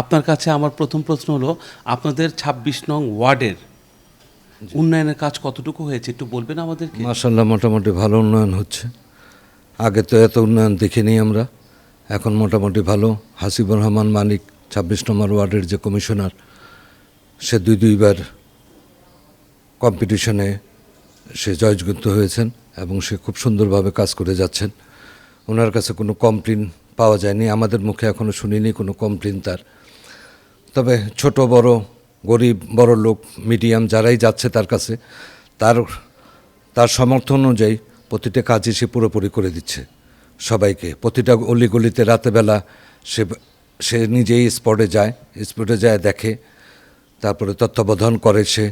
আপনার কাছে আমার প্রথম প্রশ্ন হলো, আপনাদের ছাব্বিশ নং ওয়ার্ডের উন্নয়নের কাজ কতটুকু হয়েছে? একটু বলবেন আমাদেরকে? মাসাল্লাহ মোটামুটি ভালো উন্নয়ন হচ্ছে। আগে তো এত উন্নয়ন দেখিনি আমরা। এখন মোটামুটি ভালো। হাসিবুর রহমান মানিক, ছাব্বিশ নম্বর ওয়ার্ডের যে কমিশনার, সে দুই দুইবার কম্পিটিশনে সে জয়যুক্ত হয়েছেন এবং সে খুব সুন্দরভাবে কাজ করে যাচ্ছেন। ওনার কাছে কোনো কমপ্লেন পাওয়া যায়নি। আমাদের মুখে এখনও শুনিনি কোনো কমপ্লেন তার। তবে ছোট, বড়, গরিব, বড় লোক, মিডিয়াম যারাই যাচ্ছে তার কাছে, তার তার সমর্থন অনুযায়ী প্রতিটা কাজই সে পুরোপুরি করে দিচ্ছে। সবাইকে প্রতিটা অলিগলিতে রাতেবেলা সে সে নিজেই স্পটে যায় স্পটে যায় দেখে, তারপরে তত্ত্বাবধান করে সে।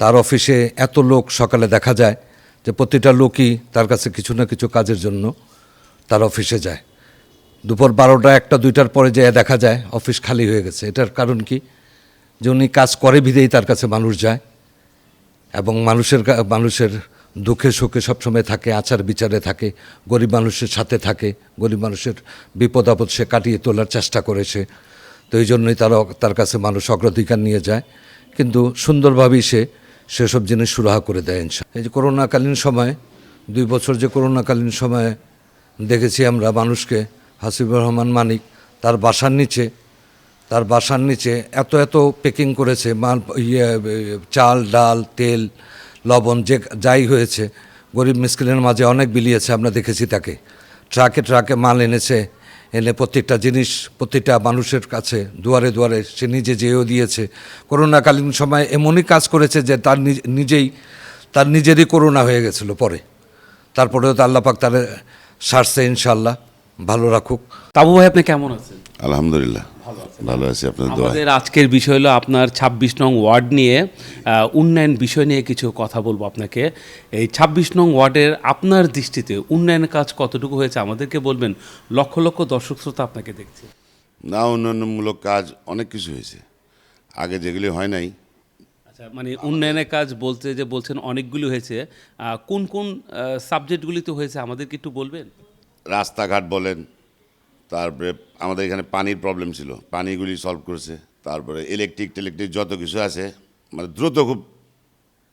তার অফিসে এত লোক সকালে দেখা যায় যে প্রতিটা লোকই তার কাছে কিছু না কিছু কাজের জন্য তার অফিসে যায়। দুপুর বারোটা, একটা, দুইটার পরে যেয়ে দেখা যায়, অফিস খালি হয়ে গেছে। এটার কারণ কি? যে উনি কাজ করে বিধেই তার কাছে মানুষ যায় এবং মানুষের মানুষের দুঃখে সুখে সবসময় থাকে, আচার বিচারে থাকে, গরিব মানুষের সাথে থাকে, গরিব মানুষের বিপদ আপদ সে কাটিয়ে তোলার চেষ্টা করেছে তো এই জন্যই তারা তার কাছে মানুষ অগ্রাধিকার নিয়ে যায়। কিন্তু সুন্দরভাবেই সে সেসব জিনিস সুরাহা করে দেয় এই যে করোনাকালীন সময়, দুই বছর যে করোনাকালীন সময়ে দেখেছি আমরা মানুষকে হাসিবুর রহমান মানিক, তার বাসার নিচে, তার বাসার নিচে এত এত প্যাকিং করেছে, মাল ইয়ে চাল, ডাল, তেল, লবণ, যে যাই হয়েছে, গরিব মিসকিনের মাঝে অনেক বিলিয়েছে, আমরা দেখেছি তাকে। ট্রাকে ট্রাকে মাল এনেছে, এনে প্রত্যেকটা জিনিস, প্রত্যেকটা মানুষের কাছে, দুয়ারে দুয়ারে সে নিজে যেয়েও দিয়েছে। করোনাকালীন সময় এমনই কাজ করেছে যে তার নিজ- নিজেই, তার নিজেরই করোনা হয়ে গেছিল পরে। তারপরেও তো আল্লাপাক তার সারছে ইনশাল্লাহ ভালো রাখুক। তাবু ভাই আপনি কেমন আছেন? আলহামদুলিল্লাহ। ভালো আছি আপনার দোয়া। আমাদের আজকের বিষয় হলো আপনার ছাব্বিশ নং ওয়ার্ড নিয়ে উন্নয়ন বিষয় নিয়ে কিছু কথা বলব আপনাকে। এই ছাব্বিশ নং ওয়ার্ডের আপনার দৃষ্টিতে উন্নয়নের কাজ কতটুকু হয়েছে আমাদেরকে বলবেন। লক্ষ লক্ষ দর্শক শ্রোতা আপনাকে দেখছে। না উন্নয়নমূলক কাজ অনেক কিছু হয়েছে। আগে যেগুলি হয় নাই। আচ্ছা মানে উন্নয়নের কাজ বলতে যে বলছেন অনেকগুলো হয়েছে। কোন কোন সাবজেক্টগুলিতে হয়েছে আমাদেরকে একটু বলবেন? রাস্তাঘাট বলেন, তারপরে আমাদের এখানে পানির প্রবলেম ছিল। পানিগুলি সলভ করেছে, তারপরে ইলেকট্রিক টেলেকট্রিক যত কিছু আছে মানে দ্রুত খুব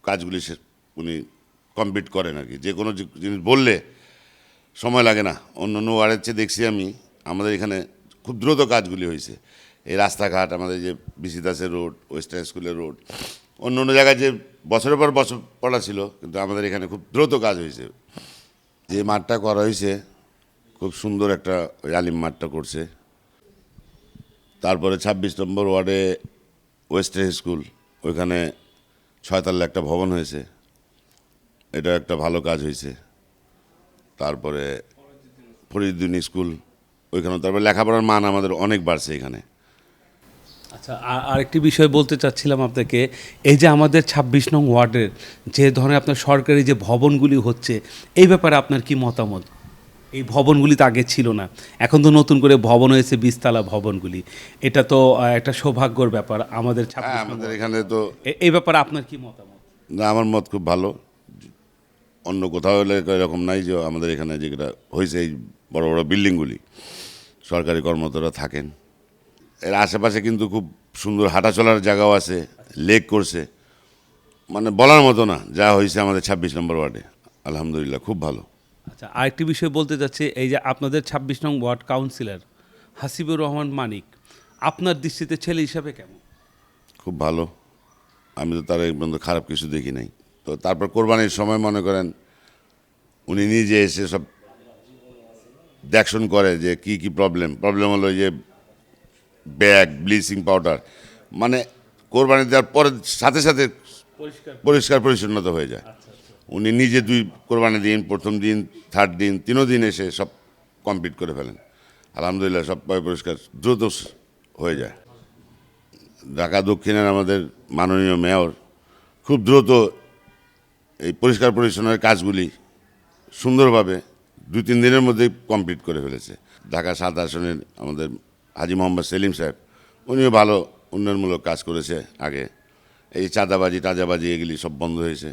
কাজগুলি সে উনি কমপ্লিট করেন আর কি। যে কোনো জিনিস বললে সময় লাগে না। অন্য অন্য ওয়ার্ডের চেয়ে দেখছি আমি, আমাদের এখানে খুব দ্রুত কাজগুলি হয়েছে। এই রাস্তাঘাট, আমাদের যে বিসিদাসের রোড, ওয়েস্টার্ন স্কুলের রোড, অন্য অন্য জায়গায় যে বছরের পর বছর পড়া ছিল, কিন্তু আমাদের এখানে খুব দ্রুত কাজ হয়েছে। যে মাঠটা করা হয়েছে খুব সুন্দর একটা আলিম মাঠটা করছে। তারপরে ছাব্বিশ নম্বর ওয়ার্ডে ওয়েস্টার্ন স্কুল, ওইখানে ছয়তলা একটা ভবন হয়েছে। এটা একটা ভালো কাজ হয়েছে। তারপরে ফরিদুদ্দিন স্কুল, ওইখানে তারপরে লেখাপড়ার মান আমাদের অনেক বাড়ছে এখানে। আচ্ছা আর- আরেকটি বিষয় বলতে চাচ্ছিলাম আপনাকে, এই যে আমাদের ছাব্বিশ নং ওয়ার্ডের যে ধরনের আপনার সরকারি যে ভবনগুলি হচ্ছে, এই ব্যাপারে আপনার কি মতামত? এই ভবনগুলি তো আগে ছিল না। এখন তো নতুন করে ভবন হয়েছে বিশতলা ভবনগুলি। এটা তো একটা সৌভাগ্যর ব্যাপার। আমাদের হ্যাঁ আমাদের এখানে তো এই ব্যাপারে আপনার কি মতামত? না আমার মত খুব ভালো। অন্য কোথাও হলে এরকম নাই যে আমাদের এখানে যেটা হয়েছে এই বড় বড় বিল্ডিংগুলি। সরকারি কর্মরতরা থাকেন। এর আশেপাশে কিন্তু খুব সুন্দর হাঁটা চলার জায়গাও আছে লেক করছে। মানে বলার মতো না যা হয়েছে আমাদের ছাব্বিশ নম্বর ওয়ার্ডে। আলহামদুলিল্লাহ খুব ভালো। আচ্ছা আরেকটি বিষয় বলতে চাচ্ছি এই যে আপনাদের ছাব্বিশ নং ওয়ার্ড কাউন্সিলর হাসিবুর রহমান মানিক আপনার দৃষ্টিতে ছেলে হিসাবে কেমন? খুব ভালো। আমি তো তার পর্যন্ত খারাপ কিছু দেখি নাই। তো তারপর কোরবানির সময় মনে করেন উনি নিজে এসে সব দেখশন করে যে কি কি প্রবলেম প্রবলেম হলো যে ব্যাগ ব্লিচিং পাউডার। মানে কোরবানি দেওয়ার পরে সাথে সাথে পরিষ্কার। পরিষ্কার পরিচ্ছন্নতা হয়ে যায়। উনি নিজে দুই কোরবানি দিন, প্রথম দিন থার্ড দিন, তিনও দিন এসে সব কমপ্লিট করে ফেলেন। আলহামদুলিল্লাহ সব পয় পরিষ্কার দ্রুত হয়ে যায়। ঢাকা দক্ষিণের আমাদের মাননীয় মেয়র খুব দ্রুত এই পরিষ্কার পরিচ্ছন্নের কাজগুলি সুন্দরভাবে দুই তিন দিনের মধ্যেই কমপ্লিট করে ফেলেছে। ঢাকা সাত আসনের আমাদের হাজি মোহাম্মদ সেলিম সাহেব, উনিও ভালো উন্নয়নমূলক কাজ করেছে আগে। এই চাঁদাবাজি টাজাবাজি এগুলি সব বন্ধ হয়েছে।